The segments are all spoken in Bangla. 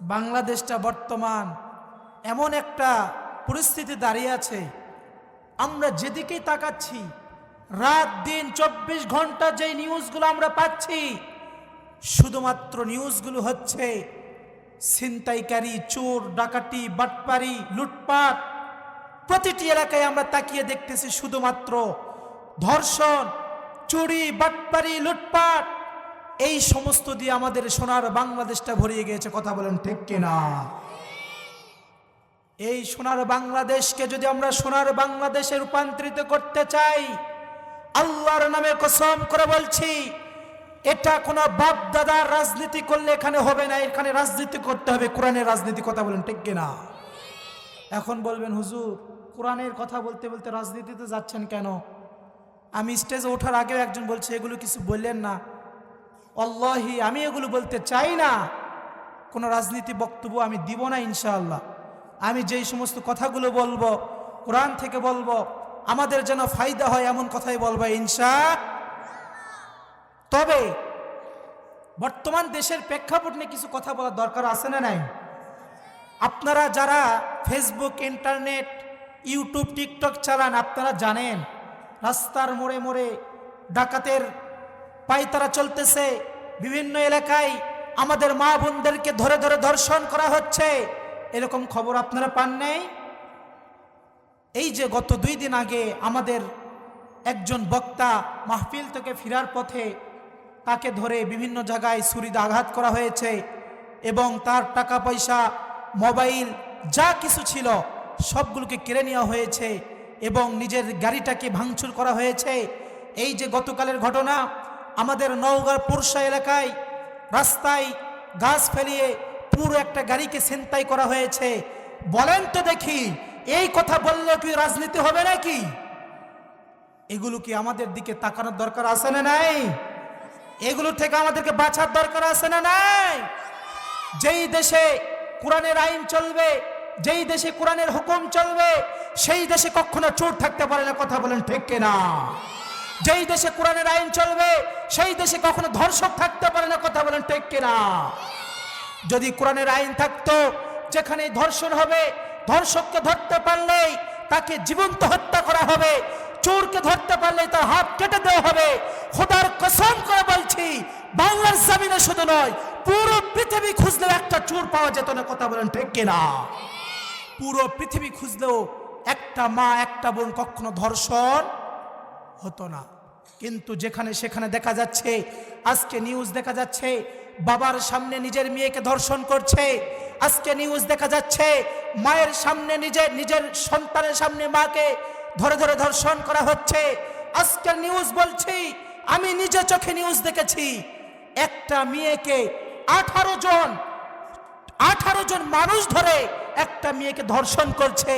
বাংলাদেশটা বর্তমান এমন একটা পরিস্থিতি দাঁড়িয়ে আছে। আমরা যেদিকেই তাকাচ্ছি, রাত দিন চব্বিশ ঘণ্টা যে নিউজগুলো আমরা পাচ্ছি, শুধুমাত্র নিউজগুলো হচ্ছে ছিনতাইকারী, চোর, ডাকাতি, বাটপারি, লুটপাট। প্রতিটি এলাকায় আমরা তাকিয়ে দেখতেছি শুধুমাত্র ধর্ষণ, চুরি, বাটপারি, লুটপাট। এই সমস্ত দিয়ে আমাদের সোনার বাংলাদেশটা ভরিয়ে গিয়েছে, কথা বলেন ঠিক কিনা? এই সোনার বাংলাদেশকে যদি আমরা সোনার বাংলাদেশে রূপান্তরিত করতে চাই, আল্লাহর নামে কসম করে বলছি, এটা কোনো বাপ দাদার রাজনীতি করলে এখানে হবে না, এখানে রাজনীতি করতে হবে, কোরআনের রাজনীতি, কথা বলেন ঠিক কিনা? এখন বলবেন, হুজুর, কোরআনের কথা বলতে বলতে রাজনীতিতে যাচ্ছেন কেন? আমি স্টেজে ওঠার আগেও একজন বলছে, এগুলো কিছু বললেন না। অল্লাহি আমি এগুলো বলতে চাই না। কোনো রাজনীতি বক্তব্য আমি দিব না ইনশাআল্লাহ। আমি যেই সমস্ত কথাগুলো বলব, কোরআন থেকে বলব, আমাদের যেন ফায়দা হয় এমন কথাই বলব ইনশা। তবে বর্তমান দেশের প্রেক্ষাপট নিয়ে কিছু কথা বলার দরকার আছে না নাই? আপনারা যারা ফেসবুক ইন্টারনেট ইউটিউব টিকটক চালান, আপনারা জানেন, রাস্তার মোড়ে মোড়ে ডাকাতের পাইতারা চলতেছে। বিভিন্ন এলাকায় আমাদের মা বোনদেরকে ধরে ধরে ধর্ষণ করা হচ্ছে। এরকম খবর আপনারা পান নেই? এই যে গত দুই দিন আগে আমাদের একজন বক্তা মাহফিল থেকে ফেরার পথে তাকে ধরে বিভিন্ন জায়গায় ছুরিতে আঘাত করা হয়েছে এবং তার টাকা পয়সা মোবাইল, যা কিছু ছিল সবগুলোকে কেড়ে নেওয়া হয়েছে এবং নিজের গাড়িটাকে ভাঙচুর করা হয়েছে। এই যে গতকালের ঘটনা আমাদের নওগাঁ পুরসা এলাকায় রাস্তায় গাছ ফেলিয়ে পুরো একটা গাড়িকে ছিনতাই করা হয়েছে। বলেন তো দেখি, এই কথা বললে কি রাজনীতি হবে নাকি? এগুলো কি আমাদের দিকে তাকানোর দরকার আছে না নাই? এগুলো থেকে আমাদেরকে বাঁচার দরকার আছে না নাই? যেই দেশে কোরআনের আইন চলবে, যেই দেশে কোরআনের হুকুম চলবে, সেই দেশে কখনো চোর থাকতে পারে না, কথা বলেন ঠিক না যেই দেশে কোরআনের আইন চলবে, সেই দেশে কখনো ধর্ষক থাকতে পারে না, কথা বলেন ঠিক কিনা? যদি কোরআনের আইন থাকতো যেখানে ধর্ষণ হবে, ধর্ষককে ধরতে পারলেই তাকে জীবন্ত হত্যা করা হবে, চোরকে ধরতে পারলে তার হাত কেটে দেওয়া হবে। খোদার কসম করে বলছি, বাংলার জমিনে শুধু নয়, পুরো পৃথিবী খুঁজলেও একটা চোর পাওয়া যেত না, কথা বলেন ঠিক কিনা? পুরো পৃথিবী খুঁজলেও একটা মা, একটা বোন কখনো ধর্ষণ হতো না। কিন্তু যেখানে সেখানে দেখা যাচ্ছে, আজকে নিউজ দেখা যাচ্ছে, বাবার সামনে নিজের মেয়েকে ধর্ষণ করছে। আজকে নিউজ দেখা যাচ্ছে, মায়ের সামনে নিজের নিজের সন্তানের সামনে মাকে ধরে ধরে ধর্ষণ করা হচ্ছে। আজকের নিউজ বলছি, আমি নিজে চোখে নিউজ দেখেছি। একটা মেয়েকে আঠারো জন আঠারো জন মানুষ ধরে একটা মেয়েকে ধর্ষণ করছে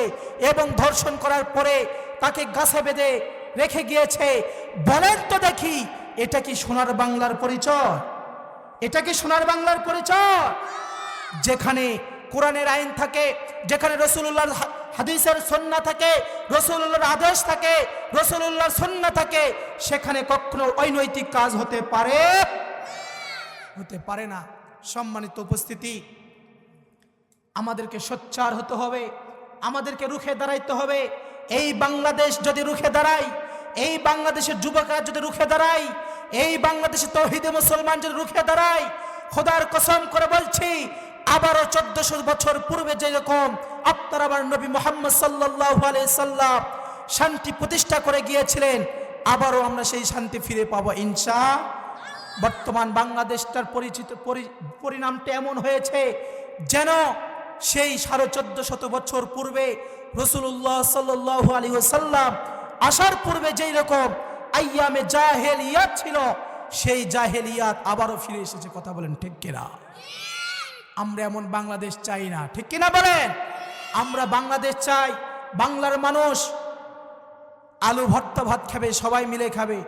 এবং ধর্ষণ করার পরে তাকে গাছে বেঁধে রেখে গিয়েছে। বলেন তো দেখি, এটা কি সোনার বাংলার পরিচয়? এটা কি সোনার বাংলার পরিচয়? যেখানে কোরআনের আইন থাকে, যেখানে রসুল্লাহর হাদিসের সন্না থাকে রসুল্লাহর আদেশ থাকে রসুল্লাহর সন্না থাকে, সেখানে কখনো অনৈতিক কাজ হতে পারে? হতে পারে না। সম্মানিত উপস্থিতি, আমাদেরকে সোচ্চার হতে হবে, আমাদেরকে রুখে দাঁড়াইতে হবে এই বাংলাদেশ যদি রুখে দাঁড়ায়, এই বাংলাদেশের যুবকরা যদি রুখে দাঁড়ায়, এই বাংলাদেশের তৌহিদে মুসলমান যদি রুখে দাঁড়ায়, খোদার কসম করে বলছি, আবারও চোদ্দশো বছর পূর্বে যেরকম আপনার আবার নবী মোহাম্মদ সাল্লাহ সাল্লাম শান্তি প্রতিষ্ঠা করে গিয়েছিলেন, আবারও আমরা সেই শান্তি ফিরে পাবো ইনশা। বর্তমান বাংলাদেশটার পরিচিত পরি- পরিণামটা এমন হয়েছে যেন সেই সাড়ে চোদ্দ শত বছর পূর্বে রসুল্লাহ সাল্লাহ আলী সাল্লাম আসার পূর্বে যেই রকম আইয়ামে জাহেলিয়াত ছিল, সেই জাহেলিয়াত আবারও ফিরে এসেছে। কথা বলেন, ঠিক কিনা? আমরা এমন বাংলাদেশ চাই না। ঠিক কিনা বলেন? আমরা বাংলাদেশ চাই, বাংলার মানুষ আলু ভর্তা ভাত খাবে, সবাই মিলে খাবে।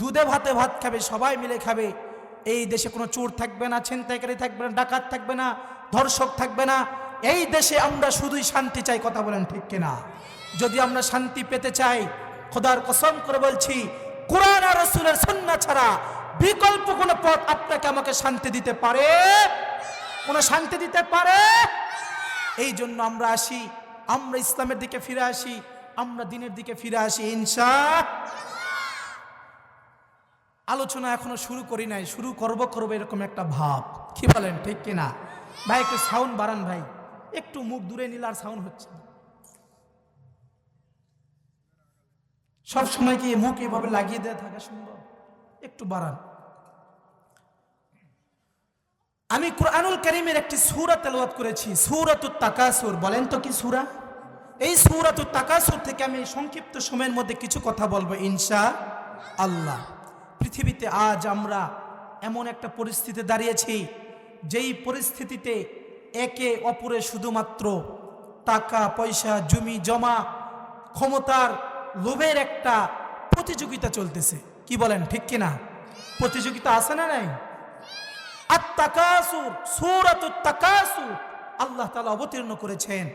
দুধে ভাতে ভাত খাবে, সবাই মিলে খাবে। এই দেশে কোনো চোর থাকবে না, ছিনতাইকারী থাকবে না, ডাকাত থাকবে না, ধর্ষক থাকবে না। এই দেশে আমরা শুধুই শান্তি চাই, কথা বলেন ঠিক কিনা? যদি আমরা শান্তি পেতে চাই, খোদার কসম করে বলছি, কোরআন আর রসুলের সন্না ছাড়া বিকল্প কোনো পথ আপনাকে আমাকে শান্তি দিতে পারে? কোনো শান্তি দিতে পারে? এই জন্য আমরা আসি, আমরা ইসলামের দিকে ফিরে আসি, আমরা দিনের দিকে ফিরে আসি ইনশা আলোচনা এখনও শুরু করি নাই, শুরু করব, করব এরকম একটা ভাব। কি বলেন, ঠিক কিনা? ভাই, একটু সাউন্ড বাড়ান ভাই। একটু মুখ দূরে নিলে আর সাউন্ড হচ্ছে। সব সময় কি মুখ এভাবে লাগিয়ে দেওয়া থাকা সম্ভব? একটু বাড়ান। আমি কোরআনুল করিমের একটি সুরা তেলাওয়াত করেছি, সুরাতুত তাকাসুর। বলেন তো কি সুরা? এই সুরাতুত তাকাসুর থেকে আমি সংক্ষিপ্ত সময়ের মধ্যে কিছু কথা বলব, ইনশা আল্লাহ। পৃথিবীতে আজ আমরা এমন একটা পরিস্থিতি দাঁড়িয়েছি, যেই পরিস্থিতিতে একে অপরে শুধুমাত্র টাকা, পয়সা, জমি, জমা, ক্ষমতার লোভের একটা প্রতিযোগিতা চলতেছে। কি বলেন, ঠিক কিনা? প্রতিযোগিতা আছে না নাই? আত্মাকাসুর, সূরাতুত তাকাসুর। আল্লাহ তাআলা অবতীর্ণ করেছেন।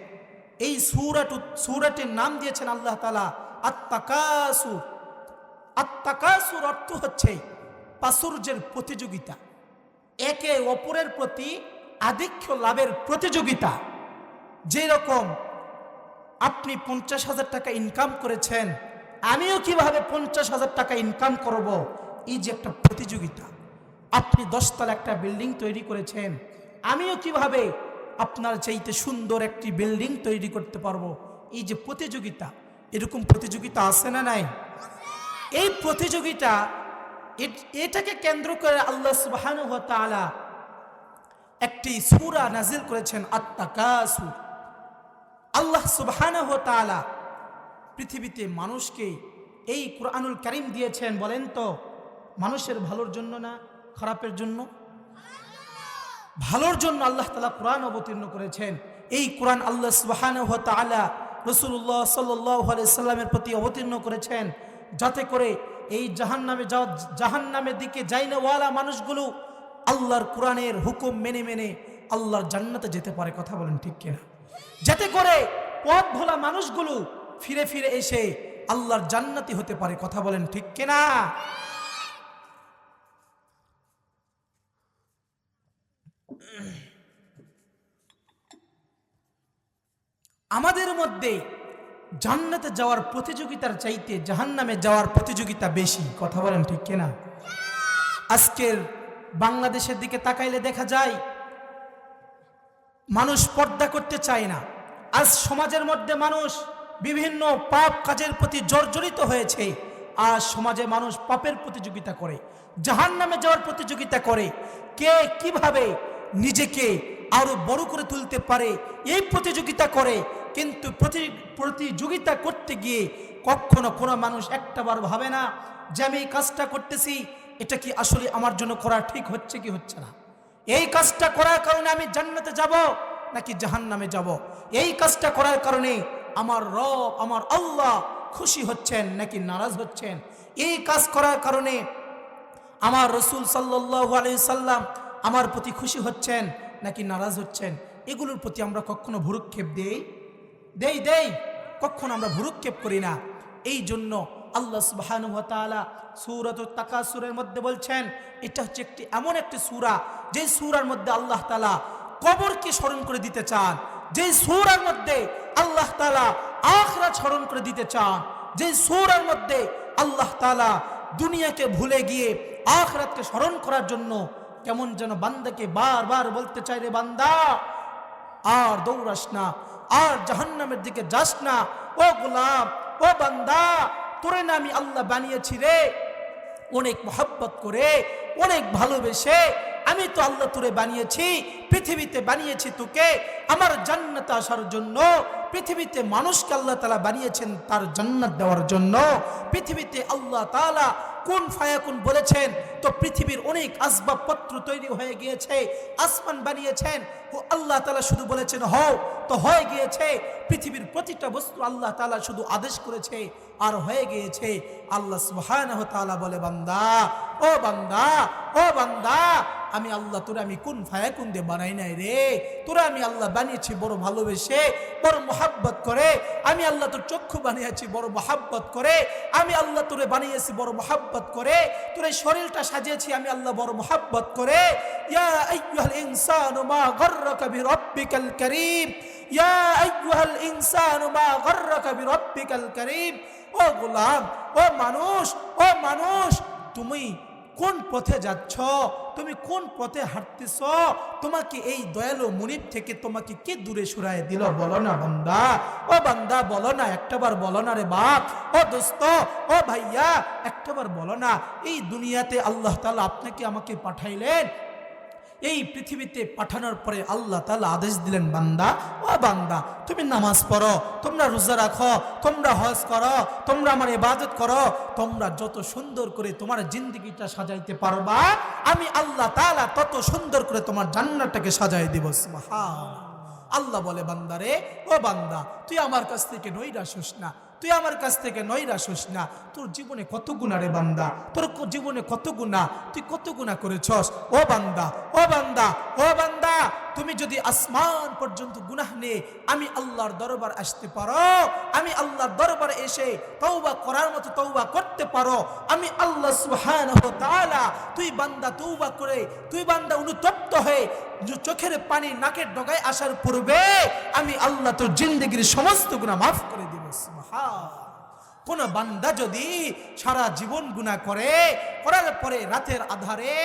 এই সূরাটু সূরাটির নাম দিয়েছেন আল্লাহ তাআলা আত্মাকাসুর। আত্মাকাসুর অর্থ হচ্ছে প্রাচুর্যের প্রতিযোগিতা। একে অপরের প্রতি আধিক্য লাভের প্রতিযোগিতা। যেরকম আপনি পঞ্চাশ হাজার টাকা ইনকাম করেছেন, আমিও কীভাবে পঞ্চাশ হাজার টাকা ইনকাম করব? এই যে একটা প্রতিযোগিতা। আপনি দশতলা একটা বিল্ডিং তৈরি করেছেন, আমিও কীভাবে আপনার চাইতে সুন্দর একটি বিল্ডিং তৈরি করতে পারব? এই যে প্রতিযোগিতা, এরকম প্রতিযোগিতা আছে না নাই? এই প্রতিযোগিতা এটাকে কেন্দ্র করে আল্লাহ সুবহানাহু ওয়া তাআলা একটি সূরা নাজিল করেছেন আত্মাকাসুর আল্লাহ সুবহানাহু পৃথিবীতে মানুষকে এই কোরআনুল কারীম দিয়েছেন বলেন তো, মানুষের ভালোর জন্য না খারাপের জন্য? ভালোর জন্য আল্লাহ তালা কোরআন অবতীর্ণ করেছেন। এই কোরআন আল্লাহ সুবহানাহু আলাইহি সাল্লামের প্রতি অবতীর্ণ করেছেন, যাতে করে এই জাহান্নামে যাওয়া, জাহান্নামের দিকে যাইনাওয়ালা মানুষগুলো আল্লাহর কোরআনের হুকুম মেনে মেনে আল্লাহর জান্নাতে যেতে পারে, কথা বলেন ঠিক কিনা? যাতে করে পথ ভোলা মানুষগুলো ফিরে ফিরে এসে আল্লাহর জান্নাতি হতে পারে, কথা বলেন ঠিক কিনা? আমাদের মধ্যে জান্নাতে যাওয়ার প্রতিযোগিতার চাইতে জাহান্নামে যাওয়ার প্রতিযোগিতা বেশি, কথা বলেন ঠিক কিনা? আজকের বাংলাদেশের দিকে তাকাইলে দেখা যায়, মানুষ পর্দা করতে চায় না। আজ সমাজের মধ্যে মানুষ বিভিন্ন পাপ কাজের প্রতি জর্জরিত হয়েছে। আজ সমাজে মানুষ পাপের প্রতিযোগিতা করে জাহান নামে যাওয়ার প্রতিযোগিতা করে। কে কীভাবে নিজেকে আরও বড় করে তুলতে পারে, এই প্রতিযোগিতা করে। কিন্তু প্রতি, প্রতিযোগিতা করতে গিয়ে কখনো কোনো মানুষ একটাবার ভাবে না, যে আমি কাজটা করতেছি এটা কি আসলে আমার জন্য করা ঠিক হচ্ছে কি হচ্ছে না? এই কাজটা করার কারণে আমি জান্নাতে যাব নাকি জাহান্নামে যাব? এই কাজটা করার কারণে আমার রব, আমার আল্লাহ খুশি হচ্ছেন নাকি নারাজ হচ্ছেন? এই কাজ করার কারণে আমার রসুল সাল্লাহ সাল্লাম আমার প্রতি খুশি হচ্ছেন নাকি নারাজ হচ্ছেন? এগুলোর প্রতি আমরা কখনো ভুরুক্ষেপ দেই? দেই দেই। কখনো আমরা ভুরুক্ষেপ করি না। এই জন্য আল্লাহ তাআলা সূরাত তাকাসুরের মধ্যে বলছেন, এটা হচ্ছে একটি, এমন একটি সূরা যে সূরার মধ্যে আল্লাহ তাআলা কবরকে স্মরণ করে দিতে চান যে সুরার মধ্যে আল্লাহ তালা আখরা স্মরণ করে দিতে চান যে সূরার মধ্যে আল্লাহ তাআলা দুনিয়াকে ভুলে গিয়ে আখরাতকে স্মরণ করার জন্য কেমন যেন বান্দাকে বারবার বলতে চাই রে বান্দা, আর দৌড়াস না, আর জাহান্নামের দিকে যাস না, ও গোলাম, ও বান্দা তোরে না আমি আল্লাহ বানিয়েছি রে। অনেক মহাব্বত করে অনেক ভালোবেসে আমি তো আল্লাহ তোরে বানিয়েছি, পৃথিবীতে বানিয়েছি তোকে, আমার জান্নাতে আসার জন্য, পৃথিবীতে মানুষকে আল্লাহ তালা বানিয়েছেন তার জান্নাত দেওয়ার জন্য, পৃথিবীতে আল্লাহ তালা কোন ফায়াকুন বলেছেন, তো পৃথিবীর অনেক আসবাবপত্র তৈরি হয়ে গিয়েছে, আসমান বানিয়েছেন, ও আল্লাহ তালা শুধু বলেছেন হও, তো হয়ে গিয়েছে, পৃথিবীর প্রতিটা বস্তু আল্লাহ তালা শুধু আদেশ করেছে, আর হয়ে গিয়েছে, আল্লাহ তাআলা বলে, বান্দা, ও বান্দা ও বান্দা আমি আল্লাহ, তোরা আমি কোন ফায়া কোন দিয়ে বানাই নাই রে? তোরা আমি আল্লাহ বানিয়েছি বড় ভালোবেসে, বড় মোহাব্বত করে। আমি আল্লাহ তোর চক্ষু বানিয়েছি বড় মোহাব্বত করে। আমি আল্লাহ তোরে বানিয়েছি বড় মোহাব্বত করে। তোর এই শরীরটা সাজিয়েছি আমি আল্লাহ বড় মোহাব্বত করে। ইয়া ও গোলাম, ও মানুষ ও মানুষ, তুমি কোন পথে যাচ্ছ? তুমি কোন পথে হাঁটতেছ? তোমাকে এই দয়ালু মুনিব থেকে তোমাকে কে দূরে সুরায় দিল? বলো না বান্দা। ও বান্দা, বলো না একটাবার বলো না রে বাপ। ও দোস্ত, ও ভাইয়া একটাবার বলো না, এই দুনিয়াতে আল্লাহ তালা আপনাকে আমাকে পাঠাইলেন। এই পৃথিবীতে পাঠানোর পরে আল্লাহ তালা আদেশ দিলেন, বান্দা, ও বান্দা, তুমি নামাজ পড়ো, তোমরা রোজা রাখো, তোমরা হজ করো, তোমরা আমার ইবাদত করো, তোমরা যত সুন্দর করে তোমার জিন্দগিটা সাজাইতে পারবা আমি আল্লাহ তালা তত সুন্দর করে তোমার জান্নাটাকে সাজাই দিব আল্লাহ বলে, বান্দারে, ও বান্দা, তুই আমার কাছ থেকে নৈরাস না। তুই আমার কাছ থেকে নৈরাশ হোস না। তোর জীবনে কত গুণা রে বান্দা? তোর জীবনে কত গুণা? তুই কত গুণা করেছস? ও বান্দা ও বান্দা ও বান্দা, তুমি যদি আসমান পর্যন্ত গুনাহ নিয়ে আমি আল্লাহর দরবার আসতে পারো, আমি আল্লাহর দরবারে এসে তওবা করার মতো তওবা করতে পারো, আমি আল্লাহ সুবহানাহু ওয়া তাআলা, তুই বান্দা তওবা করে, তুই বান্দা অনুতপ্ত হয়ে চোখের পানি নাকের ডগায় আসার পূর্বে আমি আল্লাহ তোর জিন্দগির সমস্ত গুনাহ মাফ করে সুবহান কোন বান্দা যদি সারা জীবন গুণা করে, করার পরে রাতের আধারে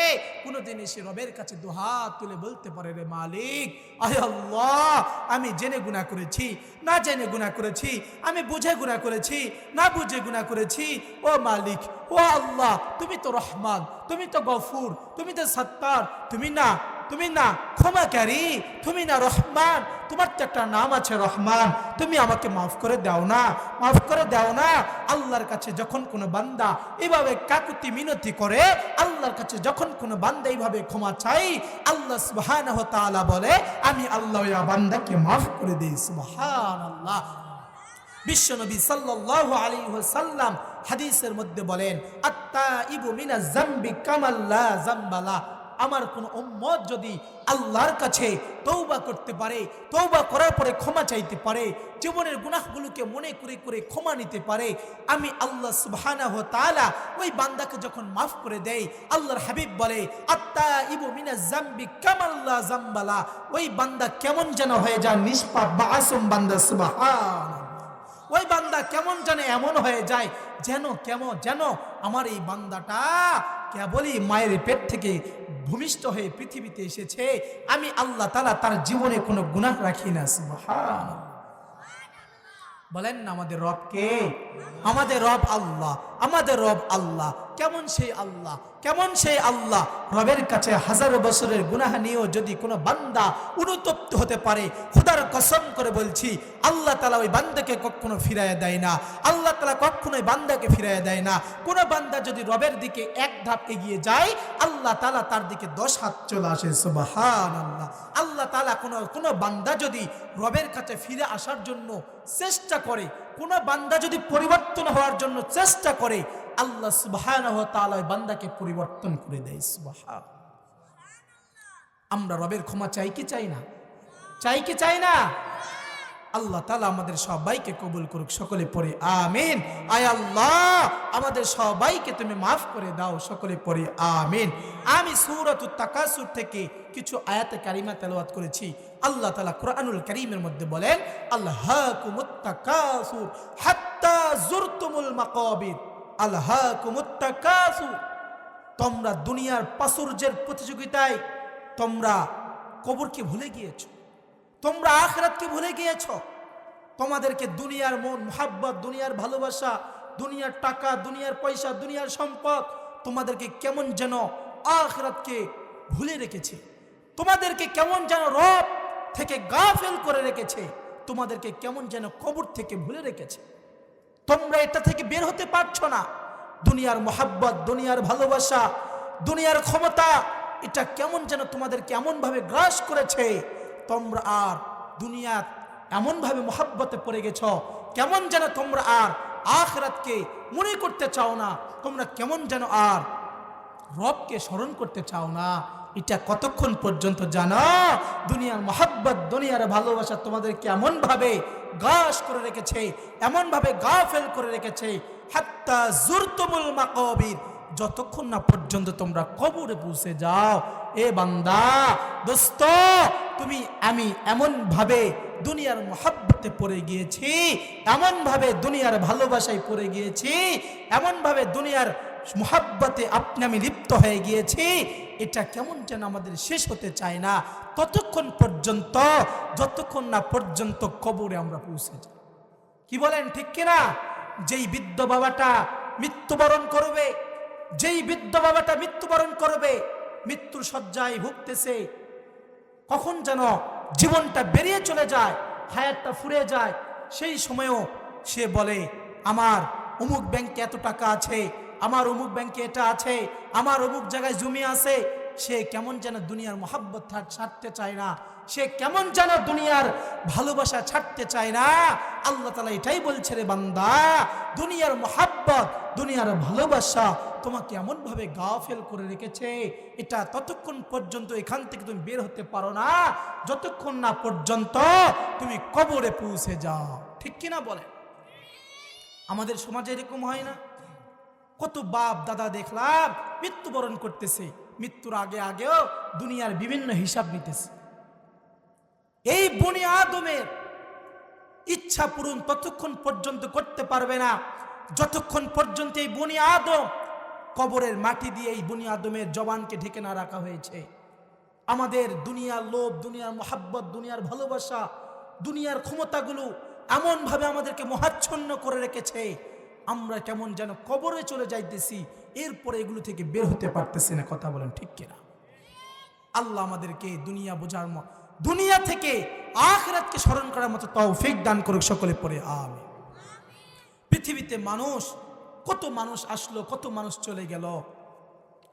কোনোদিন এসে রবের কাছে দুহাত তুলে বলতে পারে, রে মালিক, আয় আল্লাহ, আমি জেনে গুণা করেছি, না জেনে গুণা করেছি, আমি বুঝে গুণা করেছি, না বুঝে গুণা করেছি, ও মালিক, ও আল্লাহ, তুমি তো রহমান, তুমি তো গফুর, তুমি তো সত্তার, তুমি না তুমি না ক্ষমাকারী, তুমি না রহমান, তোমার তো একটা নাম আছে রহমান। তুমি আমাকে মাফ করে দাও না, মাফ করে দাও না। আল্লাহর কাছে যখন কোনো বান্দা এভাবে কাকুতি মিনতি করে, আল্লাহর কাছে যখন কোনো বান্দা এইভাবে ক্ষমা চাই, আল্লাহ ওয়া বলে, আমি আল্লাহ বান্দাকে মাফ করে দিই, সুবহানাল্লাহ। বিশ্বনবী সাল্লাল্লাহু আলাইহি ওয়াসাল্লাম হাদিসের মধ্যে বলেন আত্তা ইবু মিনা জাম্বি কামাল্লা জাম্বালা। আমার কোন উম্মত যদি আল্লাহর কাছে তৌবা করতে পারে তৌবা করার পরে ক্ষমা চাইতে পারে, জীবনের গুনাহগুলোকে মনে করে করে ক্ষমা নিতে পারে, আমি আল্লাহ সুবহানাহু তাআলা ওই বান্দাকে যখন মাফ করে দেয় আল্লাহর হাবিব বলে আত্তা ইবু মিনা জাম্বি কামাল্লা জাম্বালা। ওই বান্দা কেমন যেন হয়ে যায় নিষ্পাপ বা আসম বান্দা, সুবহানাল্লাহ। ওই বান্দা কেমন যেন এমন হয়ে যায় যেন, কেমন যেন আমার এই বান্দাটা কেবলই মায়ের পেট থেকে ভূমিষ্ঠ হয়ে পৃথিবীতে এসেছে, আমি আল্লাহ তালা তার জীবনে কোনো গুণাহ রাখি না বলেন না আমাদের রব কে? আমাদের রব আল্লাহ, আমাদের রব আল্লাহ। কেমন সেই আল্লাহ? কেমন সেই আল্লাহ? রবের কাছে হাজার বছরের গুনাহ নিয়েও যদি কোনো বান্দা অনুতপ্ত হতে পারে, খুদার কসম করে বলছি, আল্লাহ তালা ওই বান্দাকে কখনো ফিরাইয়া দেয় না। আল্লাহ তালা কখনো ওই বান্দাকে ফিরাইয়া দেয় না। কোনো বান্দা যদি রবের দিকে এক ধাপ এগিয়ে যায়, আল্লাহ তালা তার দিকে দশ হাত চলে আসে সুবাহান আল্লাহ আল্লাহ তালা কোনো কোনো বান্দা যদি রবের কাছে ফিরে আসার জন্য চেষ্টা করে, কোনো বান্দা যদি পরিবর্তন হওয়ার জন্য চেষ্টা করে আল্লাহ ওই বান্দাকে পরিবর্তন করে দেয় সুবহান আমরা রবের ক্ষমা চাই কি চাই না? চাই কি চাই না? আল্লাহ তালা আমাদের সবাইকে কবুল করুক, সকলে পড়ে আমিন। আয় আল্লাহ, আমাদের সবাইকে তুমি মাফ করে দাও, সকলে পড়ে আমিন। আমি সুরত তাকাসুর থেকে কিছু আয়াতে কারিমা তেলাওয়াত করেছি। আল্লাহ তালা কোরআনুল করিমের মধ্যে বলেন, আল্লাহ কুমুত্তাকাসুর হাত্তা জুরতুমুল মাকাবির। আল্লাহ কুমুত্তাকাসুর তোমরা দুনিয়ার প্রাচুর্যের প্রতিযোগিতায় তোমরা কবরকে ভুলে গিয়েছো, তোমরা আখরাতকে ভুলে গিয়েছ। তোমাদেরকে দুনিয়ার মন, মোহাব্বত, দুনিয়ার ভালোবাসা, দুনিয়ার টাকা, দুনিয়ার পয়সা, দুনিয়ার সম্পদ তোমাদেরকে কেমন যেন আখরাতকে ভুলে রেখেছে, তোমাদেরকে কেমন যেন রব থেকে গাফেল করে রেখেছে, তোমাদেরকে কেমন যেন কবর থেকে ভুলে রেখেছে। তোমরা এটা থেকে বের হতে পারছ না। দুনিয়ার মোহাব্বত, দুনিয়ার ভালোবাসা, দুনিয়ার ক্ষমতা, এটা কেমন যেন তোমাদেরকে এমনভাবে গ্রাস করেছে। তোমরা আর দুনিয়া এমনভাবে মোহাব্বতে পড়ে গেছ, কেমন যেন তোমরা আর আখরাতকে মনে করতে চাও না, তোমরা কেমন যেন আর রবকে স্মরণ করতে চাও না। এটা কতক্ষণ পর্যন্ত জানো? দুনিয়ার মহাব্বত, দুনিয়ার ভালোবাসা তোমাদেরকে এমনভাবে গাছ করে রেখেছে, এমনভাবে গা ফেল করে রেখেছে? হাত্তা জুরতুমুল মাকবির। যতক্ষণ না পর্যন্ত তোমরা কবরে পৌঁছে যাও, এ বান্দা, দোস্ত, তুমি আমি এমন ভাবে দুনিয়ার মহাব্বতে পড়ে গিয়েছি এমন ভাবে দুনিয়ার ভালোবাসায় পড়ে গিয়েছি এমন ভাবে দুনিয়ার মহাব্বতে আপনি আমি লিপ্ত হয়ে গিয়েছি, এটা কেমন যেন আমাদের শেষ হতে চায় না। ততক্ষণ পর্যন্ত, যতক্ষণ না পর্যন্ত কবরে আমরা পৌঁছে যাই। কি বলেন, ঠিক কিনা? যেই বৃদ্ধ বাবাটা মৃত্যুবরণ করবে, যেই বৃদ্ধ বাবাটা মৃত্যুবরণ করবে মৃত্যুর শয্যায় ভুগতেছে, কখন যেন জীবনটা বেরিয়ে চলে যায়, হায়াতটা ফুরে যায়, সেই সময়ও সে বলে, আমার অমুক ব্যাংকে এত টাকা আছে আমার অমুক ব্যাংকে এটা আছে, আমার অমুক জায়গায় জমি আছে, সে কেমন যেন দুনিয়ার মহাব্বত ছাড়তে চায় না, সে কেমন যেন দুনিয়ার ভালোবাসা ছাড়তে চায় না। আল্লাহ তালা এটাই বলছে রে বান্দা, দুনিয়ার মহাব্বত, দুনিয়ার ভালোবাসা তোমাকে এমনভাবে গা ফেল করে রেখেছে, এটা ততক্ষণ পর্যন্ত এখান থেকে তুমি বের হতে পারো না, যতক্ষণ না পর্যন্ত তুমি কবরে পৌঁছে যাও। ঠিক কিনা বলে আমাদের সমাজে এরকম হয় না? কত বাপ দাদা দেখলাম মৃত্যুবরণ করতেছে। মৃত্যুর আগে আগেও দুনিয়ার বিভিন্ন হিসাব নিতেছে। এই বনি আদমের ইচ্ছা পূরণ ততক্ষণ পর্যন্ত করতে পারবে না। যতক্ষণ পর্যন্ত এই বনি আদম কবরের মাটি দিয়ে এই বনি আদমের জবানকে ঢেকে না রাখা হয়েছে। আমাদের দুনিয়ার লোভ, দুনিয়ার মোহাব্বত, দুনিয়ার ভালোবাসা, দুনিয়ার ক্ষমতাগুলো এমনভাবে আমাদেরকে মহাচ্ছন্ন করে রেখেছে। আমরা কেমন যেন কবরে চলে যাইতেছি, এরপরে এগুলো থেকে বের হতে পারতেছি না, কথা বলেন ঠিক কিনা? আল্লাহ আমাদেরকে দুনিয়া বোঝার দুনিয়া থেকে আখরাতকে স্মরণ করার মতো তৌফিক দান করুক সকলে পরে আমি পৃথিবীতে মানুষ, কত মানুষ আসলো, কত মানুষ চলে গেল,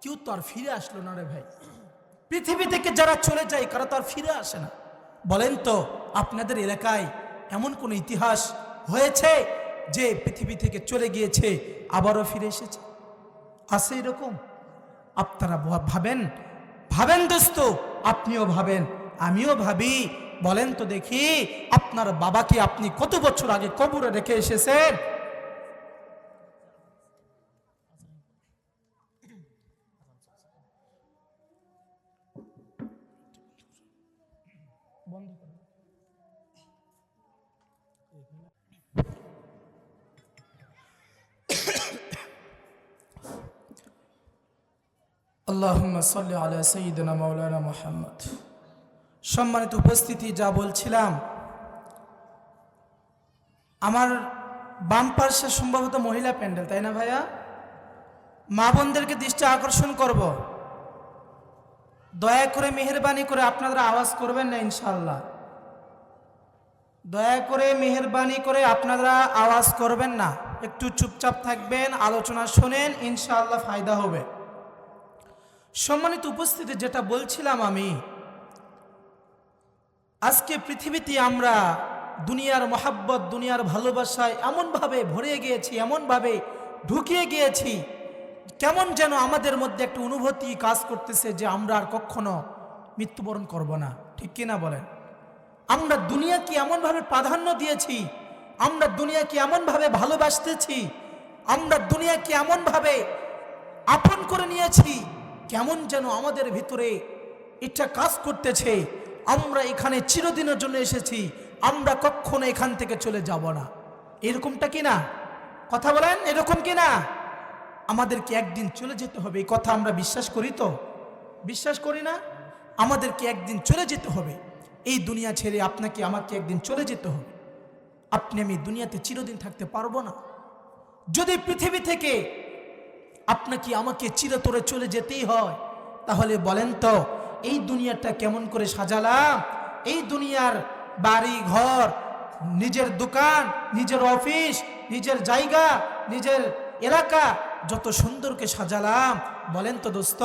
কেউ তো আর ফিরে আসলো না রে ভাই। পৃথিবী থেকে যারা চলে যায়, কারা তো আর ফিরে আসে না। বলেন তো, আপনাদের এলাকায় এমন কোন ইতিহাস হয়েছে? যে পৃথিবী থেকে চলে গিয়েছে, আবারও ফিরে এসেছে। আছে এরকম? আপনারা ভাবেন? ভাবেন দোস্ত, আপনিও ভাবেন, আমিও ভাবি। বলেন তো দেখি, আপনার বাবাকে আপনি কত বছর আগে কবরে রেখে এসেছেন? মুহাম্মদ। সম্মানিত উপস্থিতি, যা বলছিলাম, আমার বাম পার্শ্বে সম্ভবত মহিলা প্যান্ডেল, তাই না ভাইয়া? মা বোনদেরকে দৃষ্টি আকর্ষণ করব। দয়া করে, মেহরবানি করে আপনারা আওয়াজ করবেন না ইনশাল্লাহ দয়া করে, মেহরবানি করে আপনারা আওয়াজ করবেন না। একটু চুপচাপ থাকবেন, আলোচনা শোনেন, ইনশাআল্লাহ ফায়দা হবে। সম্মানিত উপস্থিতি যেটা বলছিলাম আমি, আজকে পৃথিবীতে আমরা দুনিয়ার মহাব্বত, দুনিয়ার ভালোবাসায় এমনভাবে ভরে গিয়েছি, এমনভাবে ঢুকিয়ে গিয়েছি, কেমন যেন আমাদের মধ্যে একটা অনুভূতি কাজ করতেছে যে আমরা আর কখনো মৃত্যুবরণ করব না। ঠিক কিনা বলেন? আমরা দুনিয়াকে এমনভাবে প্রাধান্য দিয়েছি, আমরা দুনিয়াকে এমনভাবে ভালোবাসতেছি, আমরা দুনিয়াকে এমনভাবে আপন করে নিয়েছি কেমন যেন আমাদের ভিতরে এটা কাজ করতেছে। আমরা এখানে চিরদিনের জন্য এসেছি, আমরা কখনো এখান থেকে চলে যাব না। এরকমটা কি না? কথা বলেন, এরকম কি না? আমাদেরকে একদিন চলে যেতে হবে, এই কথা আমরা বিশ্বাস করি তো? বিশ্বাস করি না? আমাদেরকে একদিন চলে যেতে হবে। এই দুনিয়া ছেড়ে আপনাকে, আমাকে একদিন চলে যেতে হবে। আপনি আমি দুনিয়াতে চিরদিন থাকতে পারব না। যদি পৃথিবী থেকে আপনাকে আমাকে চিরতরে চলে যেতেই হয়। তাহলে বলেন তো, এই দুনিয়াটা কেমন করে সাজালাম? এই দুনিয়ার বাড়ি ঘর, নিজের দোকান, নিজের অফিস, নিজের জায়গা, নিজের এলাকা যত সুন্দরকে সাজালাম। বলেন তো দোস্ত,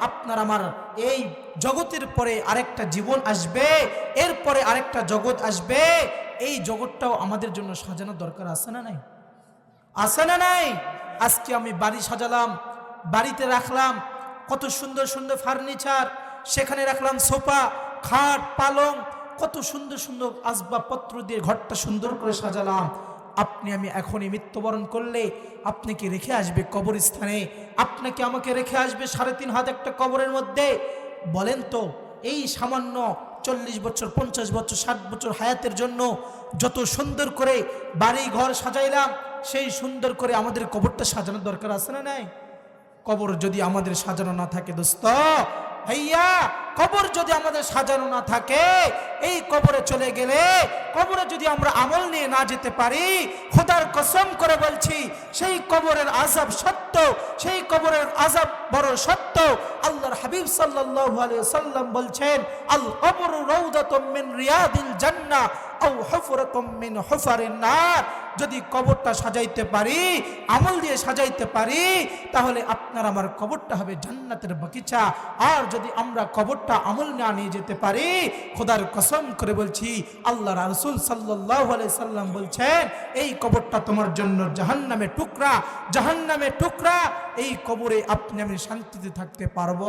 আপনার আমার এই জগতের পরে আরেকটা জীবন আসবে এরপরে আরেকটা জগৎ আসবে। এই জগৎটাও আমাদের জন্য সাজানোর দরকার আছে না নাই? আছে না নাই? আজকে আমি বাড়ি সাজালাম, বাড়িতে রাখলাম, কত সুন্দর সুন্দর ফার্নিচার, সেখানে রাখলাম সোফা, খাট, পালং, কত সুন্দর সুন্দর আসবাবপত্র দিয়ে ঘরটা সুন্দর করে সাজালাম। আপনি আমি এখনই মৃত্যুবরণ করলে আপনি কি রেখে আসবে কবরস্থানে, আপনাকে আমাকে রেখে আসবে সাড়ে তিন হাত একটা কবরের মধ্যে। বলেন তো, এই সামান্য চল্লিশ বছর, পঞ্চাশ বছর, ষাট বছর হায়াতের জন্য যত সুন্দর করে বাড়ি ঘর সাজাইলাম সেই সুন্দর করে আমাদের কবরটা সাজানোর দরকার আছে না নাই? কবর যদি আমাদের সাজানো না থাকে দোস্ত, ভাইয়া, কবর যদি আমাদের সাজানো না থাকে, এই কবরে চলে গেলে কবরে যদি আমরা আমল নিয়ে না যেতে পারি, খোদার কসম করে বলছি, সেই কবরের আজাব সত্য, সেই কবরের আজাব বড় সত্য। আল্লাহর হাবিব আলাইহি সাল্লাম বলছেন, আল কবর মিন রিয়াদিল হুফরাতুম যদি কবরটা সাজাইতে পারি, আমল দিয়ে সাজাইতে পারি, তাহলে আপনার আমার কবরটা হবে জান্নাতের বাগিচা। আর যদি আমরা কবরটা আমল না নিয়ে যেতে পারি, খোদার কসম করে বলছি আল্লাহ রাসূল আলাইহি সাল্লাম বলছেন, এই কবরটা তোমার জন্য জাহান্নামে টুকরা। জাহান্নামে টুকরা, এই কবরে আপনি আমি শান্তিতে থাকতে পারব?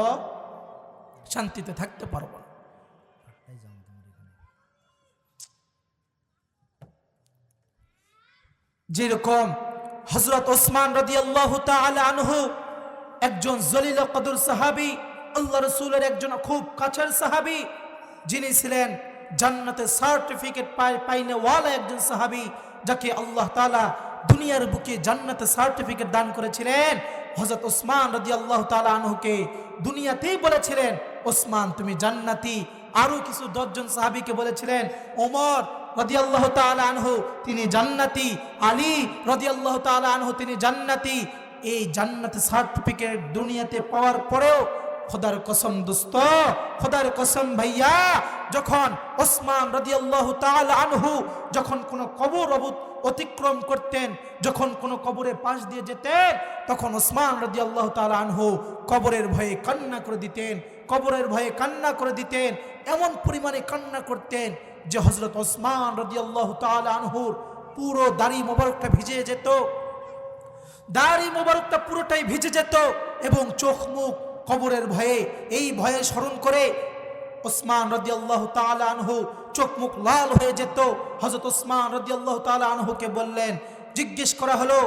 শান্তিতে থাকতে পারব না। যেরকম হজরত ওসমান রদি আল্লাহ আনহু একজন জলিল কদর সাহাবি, আল্লাহ রসুলের একজন খুব কাছের সাহাবি, যিনি ছিলেন জান্নাতে সার্টিফিকেট পাইনে ওয়ালা একজন সাহাবি, যাকে আল্লাহ তালা দুনিয়ার বুকে জান্নাতে সার্টিফিকেট দান করেছিলেন। হজরত ওসমান রদি আল্লাহ তালা আনহুকে দুনিয়াতেই বলেছিলেন, ওসমান, তুমি জান্নাতি। আরও কিছু দশজন সাহাবিকে বলেছিলেন, ওমর রদিয়াল্লাহ আনহু, তিনি জান্নাতি। আলী রদিয়াল্লাহ আনহু, তিনি জান্নাতি। এই জান্নাতে সার্টিফিকেট দুনিয়াতে পাওয়ার পরেও খোদার কসম দোস্ত, খোদার কসম ভাইয়া, যখন ওসমান রদিয়াল্লাহ আনহু যখন কোনো কবর অতিক্রম করতেন, যখন কোনো কবরের পাশ দিয়ে যেতেন, তখন ওসমান রদিয়াল্লাহ আনহু কবরের ভয়ে কান্না করে দিতেন, কবরের ভয়ে কান্না করে দিতেন, এমন পরিমাণে কান্না করতেন যে হজরত ওসমান রদিয়াল্লাহ আনহুর পুরো দাড়ি মোবারকটা ভিজে যেত। দাড়ি মোবারকটা পুরোটাই ভিজে যেত এবং চোখ মুখ কবরের ভয়ে এই ভয়ে স্মরণ করে ওসমান রদিয়াল্লাহ তাআলা আনহু চোখ মুখ লাল হয়ে যেত। হজরত ওসমান রদিয়াল্লাহ তাআলা আনহুকে বললেন, জিজ্ঞেস করা হলো,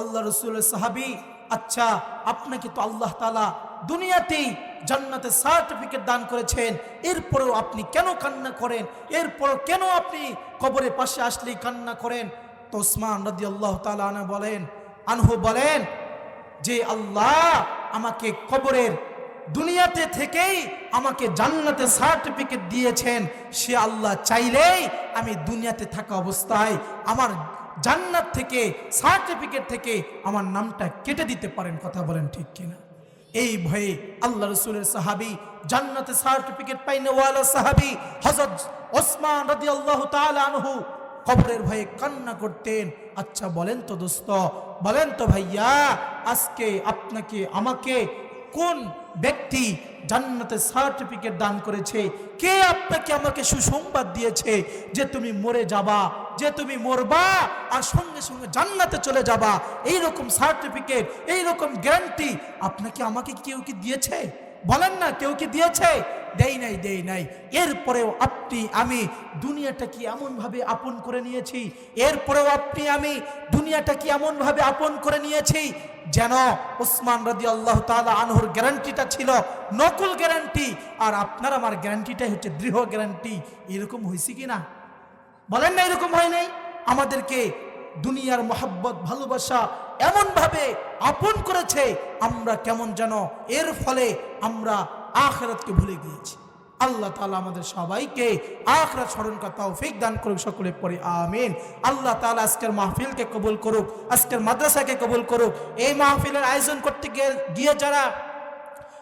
আল্লাহ রসুল সাহাবি আচ্ছা আপনাকে তো আল্লাহ তাআলা দুনিয়াতেই জান্নাতে সার্টিফিকেট দান করেছেন। এরপরেও আপনি কেন কান্না করেন? এরপরও কেন আপনি কবরের পাশে আসলেই কান্না করেন? তো ওসমান রদি আল্লাহ তালা বলেন, আনহু বলেন, যে আল্লাহ আমাকে কবরের দুনিয়াতে থেকেই আমাকে জান্নাতে সার্টিফিকেট দিয়েছেন, সে আল্লাহ চাইলেই আমি দুনিয়াতে থাকা অবস্থায় আমার জান্নাত থেকে সার্টিফিকেট থেকে আমার নামটা কেটে দিতে পারেন। কথা বলেন ঠিক কিনা? এই ভয়ে আল্লাহ রসুলের সাহাবি জান্নাতে সার্টিফিকেট পাইনে ওয়ালা সাহাবি হজরত ওসমান রাজি আল্লাহ আনহু কবরের ভয়ে কান্না করতেন। আচ্ছা বলেন তো দোস্ত, বলেন তো ভাইয়া, আজকে আপনাকে, আমাকে কোন ব্যক্তি জান্নাতের সার্টিফিকেট দান করেছে? কে আপনাকে আমাকে সুসংবাদ দিয়েছে যে তুমি মরে যাবা, যে তুমি মরবা আর সঙ্গে সঙ্গে জান্নাতে চলে যাবা? এই রকম সার্টিফিকেট এই রকম গ্যারান্টি আপনাকে, আমাকে কেউ কি দিয়েছে? বলেন না, কেউ কি দিয়েছে? দেই নাই দেই নাই। এরপরেও আপনি, আমি, দুনিয়াটা কি এমনভাবে আপন করে নিয়েছি? এরপরেও আপনি, আমি, দুনিয়াটা কি এমনভাবে আপন করে নিয়েছি? যেন ওসমান রাদি আল্লাহ তালা আনহুর গ্যারান্টিটা ছিল, নকল গ্যারান্টি, আর আপনার আমার গ্যারান্টিটাই হচ্ছে দৃঢ় গ্যারান্টি। এরকম হয়েছে কি না? বলেন না, এরকম হয় নাই? আমাদেরকে দুনিয়ার মহাব্বত, ভালোবাসা এমনভাবে আপন করেছে, আমরা কেমন যেন এর ফলে আমরা আখরাতকে ভুলে গিয়েছি। আল্লাহ তালা আমাদের সবাইকে আখরা স্মরণ কথা তৌফিক দান করুক সকলে পরে আমিন। আল্লাহ তালা আজকের মাহফিলকে কবুল করুক, আজকের মাদ্রাসাকে কবুল করুক। এই মাহফিলের আয়োজন করতে গিয়ে যারা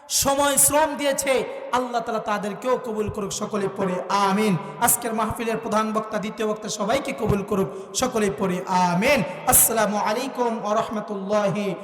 সময়, শ্রম দিয়েছে, আল্লাহ তালা তাদেরকেও কবুল করুক, সকলে পড়ে, আমিন। আজকের মাহফিলের প্রধান বক্তা, দ্বিতীয় বক্তা সবাইকে কবুল করুক, সকলে পড়ে, আমিন। আসসালামু আলাইকুম আ রহমতুল্লাহি